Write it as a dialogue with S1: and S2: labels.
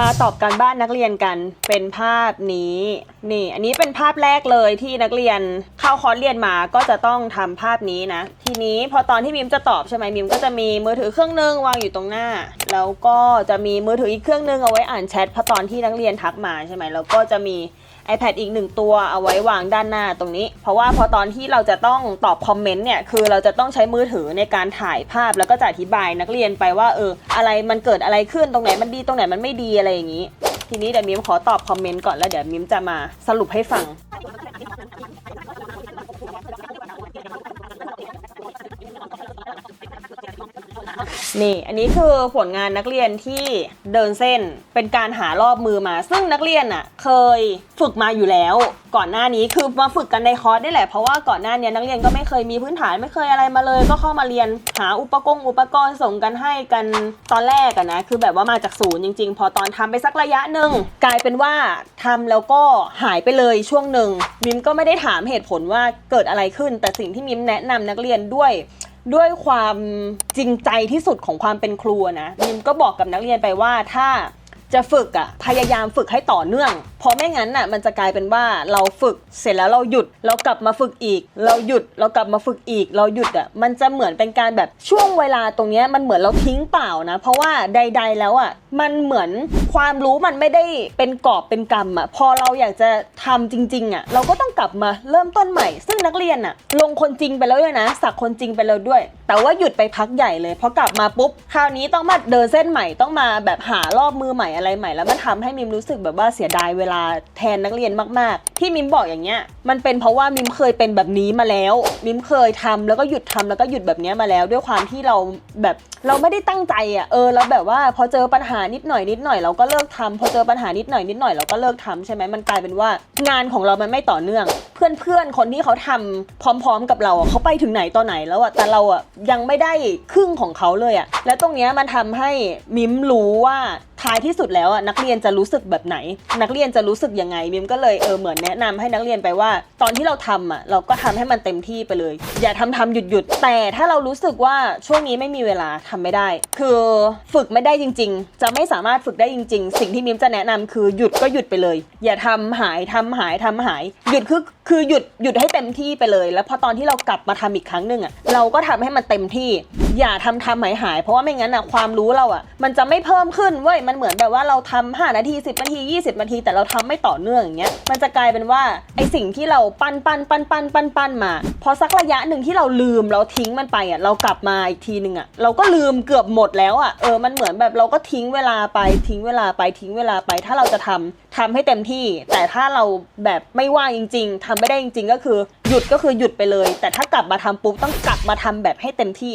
S1: มาตอบการบ้านนักเรียนกันเป็นภาพนี้ นี่ อันนี้เป็นภาพแรกเลยที่นักเรียนเข้าคอร์สเรียนมาก็จะต้องทำภาพนี้นะ ทีนี้พอตอนที่มิมจะตอบใช่ไหมมิมก็จะมีมือถือเครื่องนึงวางอยู่ตรงหน้า แล้วก็จะมีมือถืออีกเครื่องนึงเอาไว้อ่านแชทพราะตอนที่นักเรียนทักมาใช่ไหมแล้วก็จะมี iPad อีกหนึ่งตัวเอาไว้วางด้านหน้าตรงนี้ เพราะว่าพอตอนที่เราจะต้องตอบคอมเมนต์เนี่ยคือเราจะต้องใช้มือถือในการถ่ายภาพแล้วก็จะอธิบายนักเรียนไปว่าเอออะไรมันเกิดอะไรขึ้นตรงไหนมันดีตรงไหนมันไม่ดีอะไรอย่างนี้ ทีนี้เดี๋ยวมิมขอตอบคอมเมนต์ก่อนแล้วเดี๋ยวมิมจะมาสรุปให้ฟัง นี่อันนี้คือผลงานนักเรียนที่เดินเส้นเป็นการหารอบมือมา ซึ่งนักเรียนอะเคยฝึกมาอยู่แล้ว ก่อนหน้านี้คือมาฝึกกันในคอร์สนี่แหละเพราะว่าก่อนหน้านี้นักเรียนก็ไม่เคยมีพื้นฐานไม่เคยอะไรมาเลย ก็เข้ามาเรียนหาอุปกรณ์อุปกรณ์ส่งกันให้กันตอนแรกอะนะคือแบบว่ามาจากศูนย์จริง ๆ พอตอนทำไปสักระยะหนึ่งกลายเป็นว่าทำแล้วก็หายไปเลยช่วงหนึ่งมิมก็ไม่ได้ถามเหตุผลว่าเกิดอะไรขึ้น แต่สิ่งที่มิมแนะนำนักเรียนด้วย ด้วยความจริงใจที่สุดของความเป็นครูอะนะมิมก็บอกกับนักเรียนไปว่าถ้าจะฝึกอะพยายามฝึกให้ต่อเนื่อง ราะไม่งั้นอะมันจะกลายเป็นว่าเราฝึกเสร็จแล้วเราหยุดเรากลับมาฝึกอีก เราหยุดเรากลับมาฝึกอีก เราหยุดอะมันจะเหมือนเป็นการแบบช่วงเวลาตรงนี้มันเหมือนเราทิ้งเปล่านะ เพราะว่าใด ๆ แล้วอะมันเหมือนความรู้มันไม่ได้เป็นกอบเป็นกำอะพอเราอยากจะทำจริงๆอะเราก็ต้องกลับมาเริ่มต้นใหม่ ซึ่งนักเรียนอะลงคนจริงไปแล้วด้วยนะสักคนจริงไปแล้วด้วย แต่ว่าหยุดไปพักใหญ่เลยพอกลับมาปุ๊บคราวนี้ต้องมาเดินเส้นใหม่ต้องมาแบบหารอบมือใหม่อะไรใหม่ แล้วมันทำให้มิมรู้สึกแบบว่าเสียดายเวลาแทนนักเรียนมาก ๆ ที่มิมบอกอย่างเงี้ยมันเป็นเพราะว่ามิมเคยเป็นแบบนี้มาแล้ว มิมเคยทำแล้วก็หยุดทำแล้วก็หยุดแบบเนี้ยมาแล้ว ด้วยความที่เราแบบเราไม่ได้ตั้งใจอะเออแล้วแบบว่าพอเจอปัญหานิดหน่อยนิดหน่อยเราก็เลิกทำพอเจอปัญหานิดหน่อยนิดหน่อยเราก็เลิกทำใช่ไหมมันกลายเป็นว่างานของเรามันไม่ต่อเนื่อง เพื่อนๆคนที่เขาทำพร้อม ๆ กับเราอะเขาไปถึงไหนตอนไหนแล้วอะแต่เราอะยังไม่ได้ครึ่งของเขาเลยอะและตรงเนี้ยมันทำให้มิมรู้ว่า ท้ายที่สุดแล้วอะนักเรียนจะรู้สึกแบบไหน นักเรียนจะรู้สึกยังไงมิมก็เลยเออเหมือนแนะนำให้นักเรียนไปว่า ตอนที่เราทำอะเราก็ทำให้มันเต็มที่ไปเลย อย่าทำทำหยุดหยุดแต่ถ้าเรารู้สึกว่าช่วงนี้ไม่มีเวลาทำไม่ได้ คือฝึกไม่ได้จริง ๆ จะไม่สามารถฝึกได้จริง ๆ สิ่งที่มิมจะแนะนำคือหยุดก็หยุดไปเลย อย่าทำหายทำหายทำหาย หยุดคือ คือหยุดหยุดให้เต็มที่ไปเลย แล้วพอตอนที่เรากลับมาทำอีกครั้งหนึ่งอะเราก็ทำให้มันเต็มที่ อย่าทำทำหายหาย เพราะว่าไม่งั้นอะความรู้เราอะมันจะไม่เพิ่มขึ้นเว้ยมันเหมือนแบบว่าเราทำ5นาที 10 นาที 20 นาที แต่เราทำไม่ต่อเนื่องอย่างเงี้ยมันจะกลายเป็นว่าไอสิ่งที่เราปั้นปั้นปั้นปั้นปั้นปั้นมา พอสักระยะหนึ่งที่เราลืมเราทิ้งมันไปอะเรากลับมาอีกทีหนึ่งอะเราก็ลืมเกือบหมดแล้วอะเออมันเหมือนแบบเราก็ทิ้งเวลาไปทิ้งเวลาไปทิ้งเวลาไปถ้าเราจะทำ ทำให้เต็มที่ แต่ถ้าเราแบบไม่ว่างจริง ๆทำไม่ได้จริง ๆ ก็คือ หยุดก็คือหยุดไปเลย แต่ถ้ากลับมาทำปุ๊บต้องกลับมาทำแบบให้เต็มที่